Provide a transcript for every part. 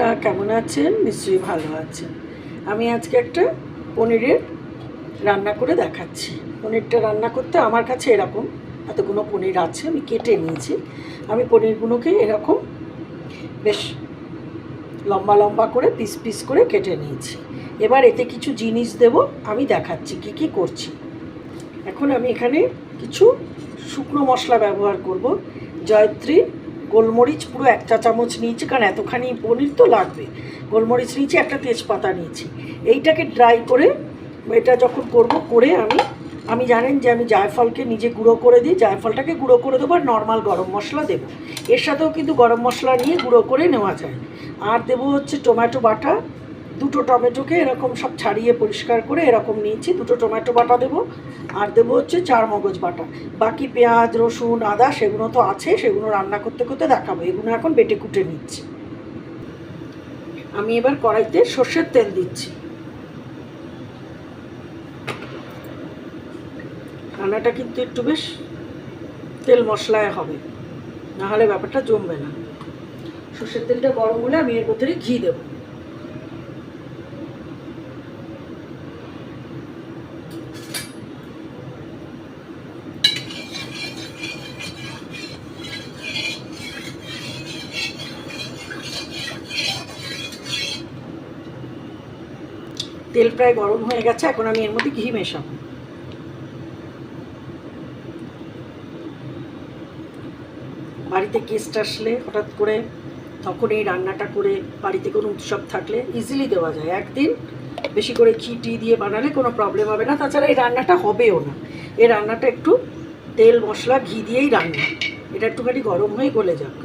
বন্ধুরা, কেমন আছেন? নিশ্চয়ই ভালো আছেন। আমি আজকে একটা পনিরের রান্না করে দেখাচ্ছি। পনিরটা রান্না করতে আমার কাছে এরকম এতগুলো পনির আছে, আমি কেটে নিয়েছি। আমি পনিরগুলোকে এরকম বেশ লম্বা লম্বা করে, পিস পিস করে কেটে নিয়েছি। এবার এতে কিছু জিনিস দেব, আমি দেখাচ্ছি কি কি করছি। এখন আমি এখানে কিছু শুকনো মশলা ব্যবহার করব, জয়ত্রী গোলমরিচ পুরো এক চা চামচ নিয়েছি, কারণ এতখানি পনির তো লাগবে। গোলমরিচ নিয়েছি, একটা তেজপাতা নিয়েছি। এইটাকে ড্রাই করে এটা যখন করব, করে আমি আমি জানেন যে আমি জায়ফলকে নিজে গুঁড়ো করে দিই, জায়ফলটাকে গুঁড়ো করে দেবো আর নর্মাল গরম মশলা দেবো। এর সাথেও কিন্তু গরম মশলা নিয়ে গুঁড়ো করে নেওয়া যায়। আর দেবো হচ্ছে টমেটো বাটা দুটো টমেটোকে এরকম সব ছাড়িয়ে পরিষ্কার করে এরকম নিয়েছি, দুটো টমেটো বাটা দেবো। আর দেবো হচ্ছে চার মগজ বাটা। বাকি পেঁয়াজ, রসুন, আদা সেগুলো তো আছে সেগুলো রান্না করতে করতে দেখাবো। এগুলো এখন বেটে কুটে নিচ্ছি। আমি এবার কড়াইতে সর্ষের তেল দিচ্ছি। রান্নাটা কিন্তু একটু বেশ তেল মশলায় হবে, নাহলে ব্যাপারটা জমবে না। সর্ষের তেলটা গরম হলে আমি এর ভেতরে ঘি দেবো। তেল প্রায় গরম হয়ে গেছে, এখন আমি এর মধ্যে ঘি মেশাবো। বাড়িতে গেস্ট আসলে হঠাৎ করে তখন এই রান্নাটা করে বাড়িতে কোনো উৎসব থাকলে ইজিলি দেওয়া যায়। একদিন বেশি করে ঘি টি দিয়ে বানালে কোনো প্রবলেম হবে না। তাছাড়া এই রান্নাটা হবেও না। এই রান্নাটা একটু তেল মশলা, ঘি দিয়েই রান্না। এটা একটুখানি গরম হয়ে গলে যাক।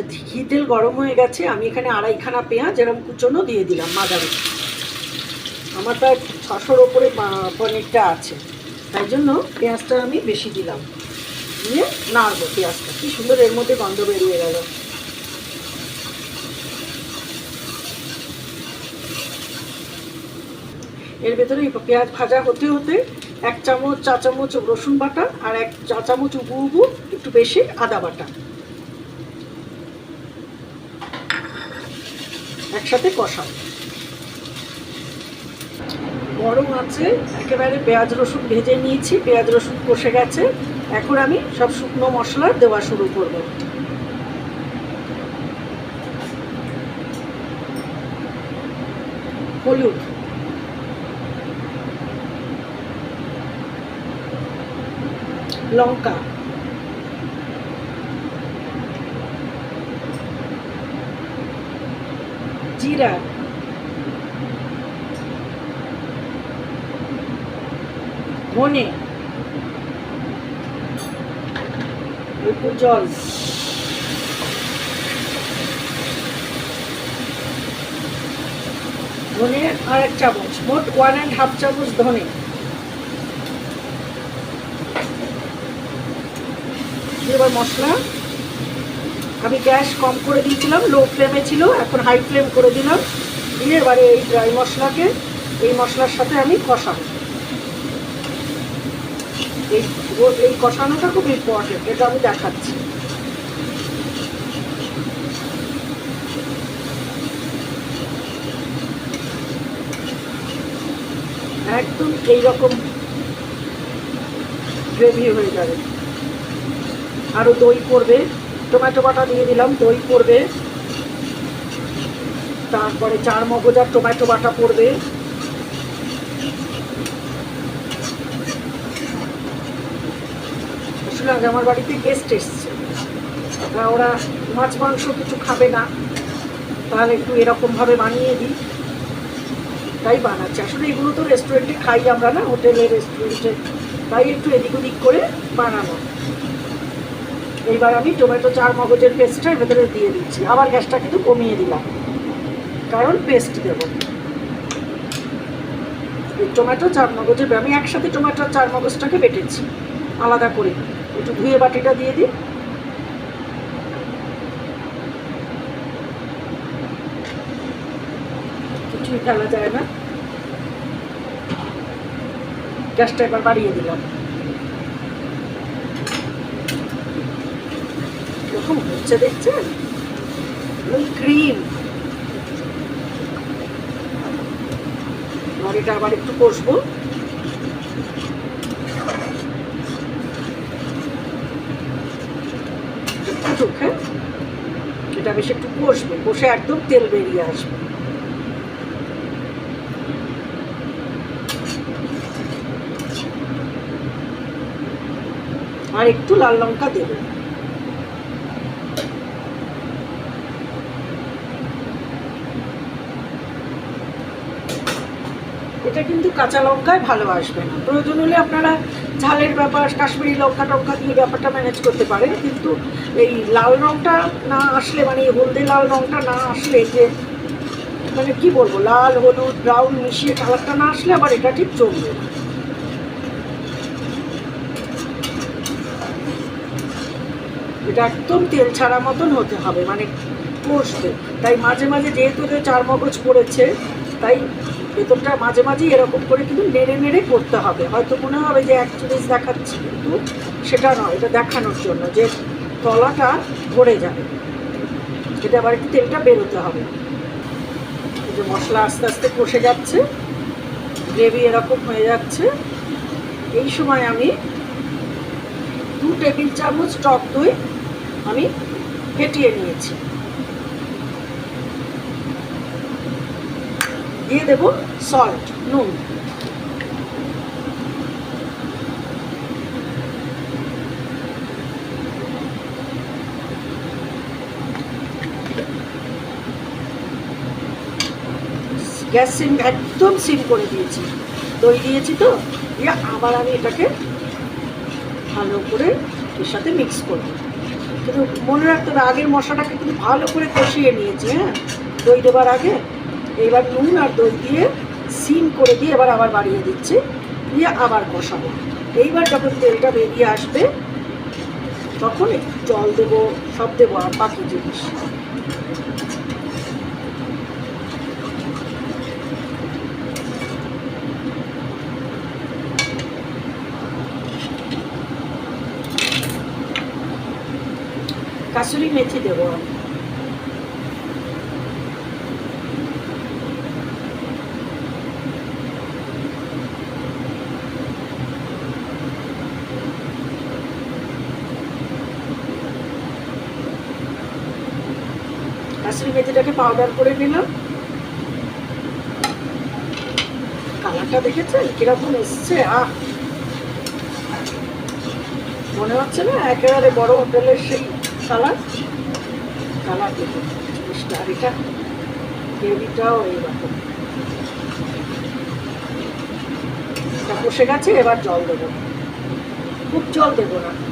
আচ্ছা ঘি তেল গরম হয়ে গেছে, আমি এখানে আড়াইখানা পেঁয়াজ এরকম কুচনো দিয়ে দিলাম মাদারে আমার প্রায় ছশোর ওপরে পনিরটা আছে। তাই জন্য পেঁয়াজটা আমি বেশি দিলাম। দিয়ে নাড়বো পেঁয়াজটা। কি সুন্দর এর মধ্যে গন্ধ বেরিয়ে গেল। এর ভেতরে পেঁয়াজ ভাজা হতে হতে এক চামচ, চা চামচ রসুন বাটা আর এক চা চামচ উবু উবু, একটু বেশি আদা বাটা। একসাথে কষাও। গরম আছে, একেবারে পেঁয়াজ, রসুন ভেজে নিয়েছি, পেঁয়াজ, রসুন কষে গেছে। এখন আমি সব শুকনো মশলা দেওয়া শুরু করব। হলুদ। লঙ্কা। জিরা ধনে একটু জল ধনে আর এক চামচ। মোট ওয়ান অ্যান্ড হাফ চামচ ধনে। এবার মশলা। আমি গ্যাস কম করে দিয়েছিলাম লো ফ্লেমে ছিল, এখন হাই ফ্লেম করে দিলাম। দিয়ে এবারে এই ড্রাই মশলাকে, এই মশলার সাথে আমি কষাবো। এই এই কষানোটা খুব ইম্পর্টেন্ট এটা আমি দেখাচ্ছি। একদম এইরকম গ্রেভি হয়ে যাবে। আরও দই পড়বে টমেটো বাটা দিয়ে দিলাম, দই পড়বে। তারপরে চার মগজার টমেটো বাটা পড়বে। আজ আমার বাড়িতে গেস্ট এসছে। তা ওরা মাছ, মাংস কিছু খাবে না। তাহলে একটু এরকমভাবে বানিয়ে দিই। তাই বানাচ্ছি। আসলে এগুলো তো রেস্টুরেন্টে খাই আমরা না হোটেলে রেস্টুরেন্টে তাই একটু এদিক ওদিক করে বানানো। এইবার আমি টমেটো চার মগজের পেস্টটা ভেতরে দিয়ে দিচ্ছি। আবার গ্যাসটা কিন্তু কমিয়ে দিলাম। কারণ পেস্ট দেবো। টমেটো চার মগজের আমি একসাথে টমেটো চার মগজটাকে বেটেছি। আলাদা করে। একটু ধুয়ে বাটিটা দিয়ে দিই। ফেলা যায় না। গ্যাসটা এবার বাড়িয়ে দিলাম। কীরকম ঘুরছে দেখছেন? গ্রিন নড়িটা আবার একটু কষবো। চোখে হ্যাঁ? এটা বেশ একটু কষবে, কষে একদম তেল বেরিয়ে আসবে। আর একটু লাল লঙ্কা দেবে। এটা কিন্তু কাঁচা লঙ্কায় ভালো আসবে না। প্রয়োজন হলে আপনারা ঝালের ব্যাপার, কাশ্মীরি লঙ্কা টঙ্কা দিয়ে ব্যাপারটা ম্যানেজ করতে পারেন, কিন্তু এই লাল রঙটা না আসলে মানে এই হলদে লাল রঙটা না আসলে যে মানে কি বলব, লাল, হলুদ ব্রাউন মিশিয়ে কালারটা না আসলে আবার এটা ঠিক চলবে এটা একদম তেল ছাড়া মতন হতে হবে মানে কষবে। তাই মাঝে মাঝে যেহেতু চার মগজ পড়েছে, তাই ভেতরটা মাঝে মাঝে এরকম করে কিন্তু নেড়ে নেড়ে করতে হবে। হয়তো মনে হবে যে এক জিনিস দেখাচ্ছি কিন্তু সেটা নয়, এটা দেখানোর জন্য যে তলাটা ভরে যাবে। এটা আবার একটু তেলটা বেরোতে হবে। এই যে মশলা আস্তে আস্তে কষে যাচ্ছে, গ্রেভি এরকম হয়ে যাচ্ছে। এই সময় আমি দু টেবিল চামচ টক দই আমি ফেটিয়ে নিয়েছি। দিয়ে দেব সল্ট নুন। গ্যাস সিম একদম সিম করে দিয়েছি। দই দিয়েছি তো, দিয়ে আবার আমি এটাকে ভালো করে এর সাথে মিক্স করব। কিন্তু মনে রাখতে হবে, আগের মশলাটাকে কিন্তু ভালো করে কষিয়ে নিয়েছি হ্যাঁ? দই দেবার আগে এবার নুন আর দই দিয়ে সিম করে দিয়ে এবার আবার বাড়িয়ে দিচ্ছি। দিয়ে আবার কষাবো এইবার যখন তেলটা বেরিয়ে আসবে, তখন জল দেবো, সব দেবো আর বাকি জিনিস। কাসুরি মেথি দেবো আমি কাসুরি মেথিটাকে পাউডার করে দিলাম কালারটা দেখেছেন? কীরকম এসছে? আহ! মনে হচ্ছে না একেবারে বড় হোটেলের সেই কালার। কালার দেখুন, জিনিসটা। এটা এইরকম। বসে গেছে, এবার জল দেবো। খুব জল দেবো না।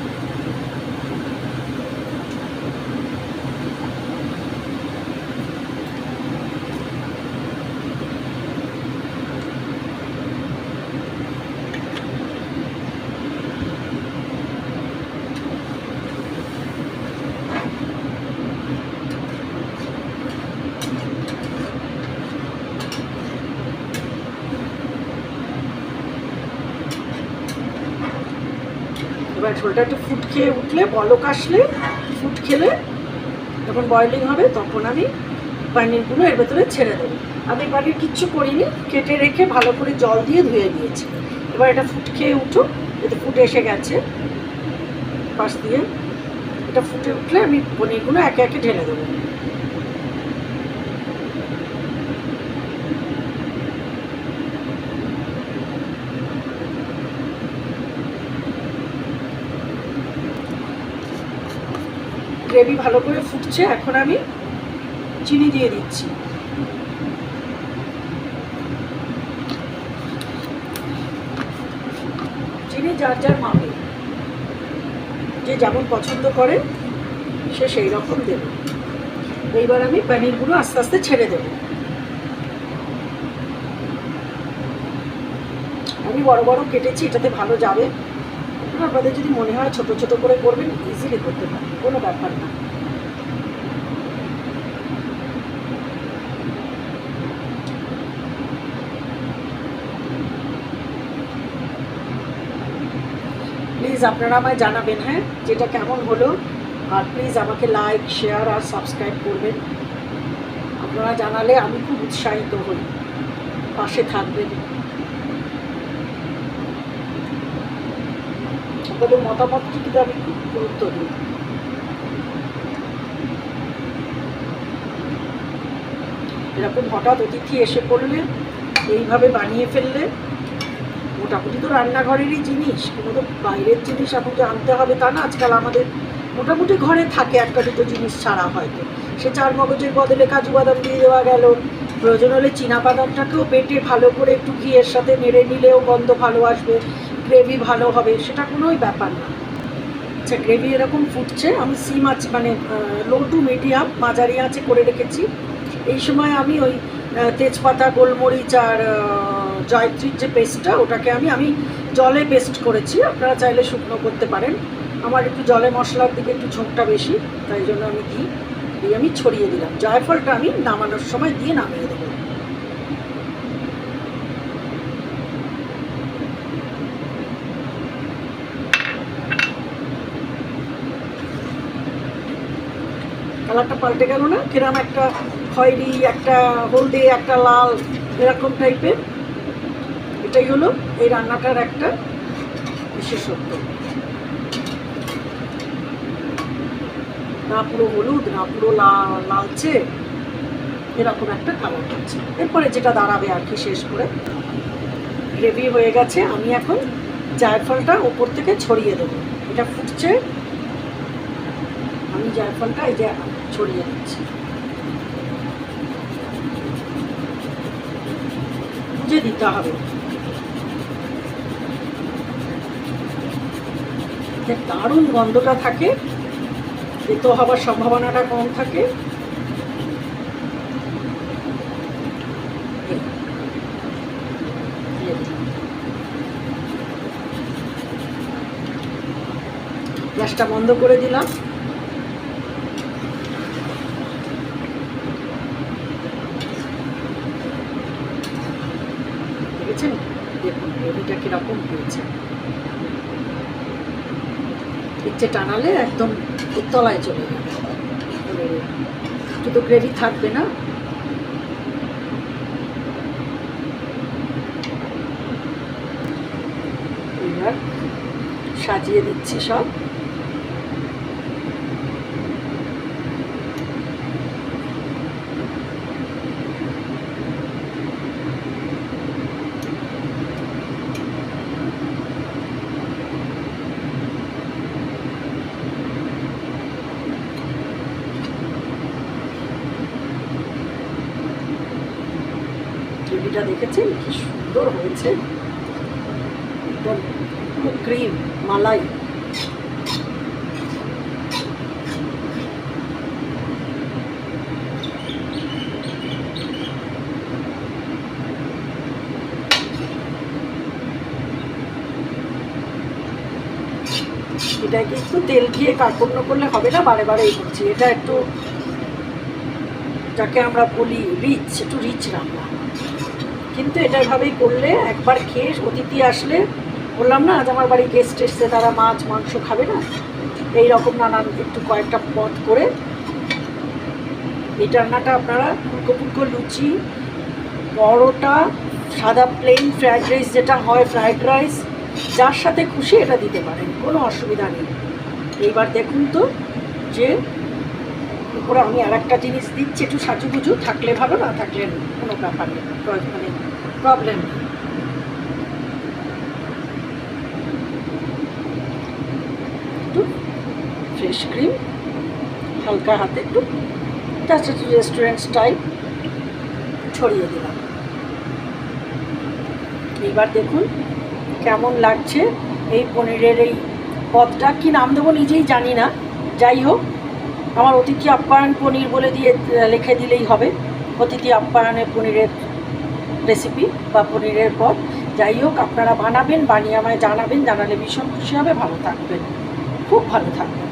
ঝোলটা একটু ফুট খেয়ে উঠলে, বলক আসলে, ফুট খেলে যখন বয়লিং হবে তখন আমি পানিরগুলো এর ভেতরে ছেড়ে দেবো। আমি পানির কিচ্ছু করিনি, কেটে রেখে ভালো করে জল দিয়ে ধুয়ে দিয়েছি এবার এটা ফুট খেয়ে উঠো এতে ফুটে এসে গেছে। পাশ দিয়ে এটা ফুটে উঠলে আমি পনিরগুলো একে একে ঢেলে দেবো। গ্রেভি ভালো করে ফুটছে, এখন আমি চিনি দিয়ে দিচ্ছি। চিনি যার যার মাপে। যে যেমন পছন্দ করে, সে সেই রকম দেবে। এইবার আমি পনিরগুলো আস্তে আস্তে ছেড়ে দেব। আমি বড় বড় কেটেছি, এটাতে ভালো যাবে। আপনাদের যদি মনে হয় ছোট ছোট করে করবেন ইজিলি করতে পারেন, কোনো ব্যাপার না। প্লিজ আপনারা আমায় জানাবেন হ্যাঁ যেটা কেমন হলো। আর প্লিজ আমাকে লাইক শেয়ার আর সাবস্ক্রাইব করবেন। আপনারা জানালে আমি খুব উৎসাহিত হই। পাশে থাকবেন। আপনাদের মতামত কিন্তু আমি গুরুত্ব দিই এরকম হঠাৎ অতিথি এসে পড়লে, এইভাবে বানিয়ে ফেললে, মোটামুটি তো রান্নাঘরেরই জিনিস, কোনো তো বাইরের জিনিস এখন যে আনতে হবে তা না, আজকাল আমাদের মোটামুটি ঘরে থাকে একটা দুটো জিনিস ছাড়া হয়তো। সে চার মগজের বদলে কাজু বাদাম দিয়ে দেওয়া গেল। প্রয়োজন হলে চীনা বাদামটাকেও বেটে ভালো করে একটু ঘিয়ের সাথে নেড়ে নিলেও গন্ধ ভালো আসবে। গ্রেভি ভালো হবে, সেটা কোনোই ব্যাপার না। আচ্ছা গ্রেভি এরকম ফুটছে, আমি সিম আছে মানে লো টু মিডিয়াম মাঝারি আছে করে রেখেছি। এই সময় আমি ওই তেজপাতা, গোলমরিচ আর জয়ত্রীর যে পেস্টটা, ওটাকে আমি আমি জলে পেস্ট করেছি, আপনারা চাইলে শুকনো করতে পারেন। আমার একটু জলে মশলার দিকে একটু ঝোঁকটা বেশি, তাই জন্য আমি দিই দিয়ে আমি ছড়িয়ে দিলাম। জয়ফলটা আমি নামানোর সময় দিয়ে নামিয়ে দেবো। কালারটা পাল্টে গেল না? কিরম একটা খয়েরি, একটা হলদে, একটা লাল, এরকম টাইপের এটাই হলো এই রান্নাটার একটা বিশেষত্ব। না পুরো হলুদ, না পুরো লাল লালচে, এরকম একটা কালার হচ্ছে এরপরে যেটা দাঁড়াবে আর কি শেষ করে গ্রেভি হয়ে গেছে, আমি এখন জায়ফলটা ওপর থেকে ছড়িয়ে দেবো। এটা ফুটছে। আমি জায়ফলটা এই যে ছড়িয়ে দিচ্ছি। দিতে হবে। দারুণ গন্ধটা থাকে তেতো হওয়ার সম্ভাবনাটা কম থাকে। গ্যাসটা বন্ধ করে দিলাম দেখেছেন দেখুন গ্রেভিটা কীরকম হয়েছে ইচ্ছে টানালে একদম তলায় চলে যাবে। তো গ্রেভি থাকবে না। সাজিয়ে দিচ্ছি সব। গ্রেভিটা দেখেছেন, কি সুন্দর হয়েছে। ক্রিম, মালাই। এটাকে একটু তেল দিয়ে কার্পণ্য করলে হবে না, বারে বারে করছি। এটা একটু, যাকে আমরা বলি রিচ একটু রিচ রান্না। কিন্তু এটা এভাবেই করলে একবার খেয়ে অতিথি আসলে বললাম না, আজ আমার বাড়ি গেস্ট এসছে, তারা মাছ, মাংস খাবে না? এই রকম নানান একটু কয়েকটা পদ করে এই রান্নাটা আপনারা ফুলকো ফুলকো লুচি, পরোটা, সাদা প্লেন ফ্রায়েড রাইস যেটা হয় ফ্রায়েড রাইস যার সাথে খুশি এটা দিতে পারেন, কোনো অসুবিধা নেই। এইবার দেখুন তো যে উপরে আমি আর একটা জিনিস দিচ্ছি, একটু সাজুগুজু, থাকলে ভালো, না থাকলে কোনো ব্যাপার নেই মানে প্রবলেম একটু ফ্রেশ ক্রিম হালকা হাতে একটু জাস্ট একটু রেস্টুরেন্ট স্টাইল ছড়িয়ে দিলাম। এইবার দেখুন কেমন লাগছে এই পনিরের এই পদটা। কি নাম দেবো নিজেই জানি না। যাই হোক, আমার অতিথি আপ্যায়ন পনির বলে দিয়ে লিখে দিলেই হবে। অতিথি আপ্যায়নে পনিরের রেসিপি বা পনিরের পদ যাই হোক, আপনারা বানাবেন, বানিয়ে আমায় জানাবেন, জানালে ভীষণ খুশি হবে। ভালো থাকবেন। খুব ভালো থাকবেন।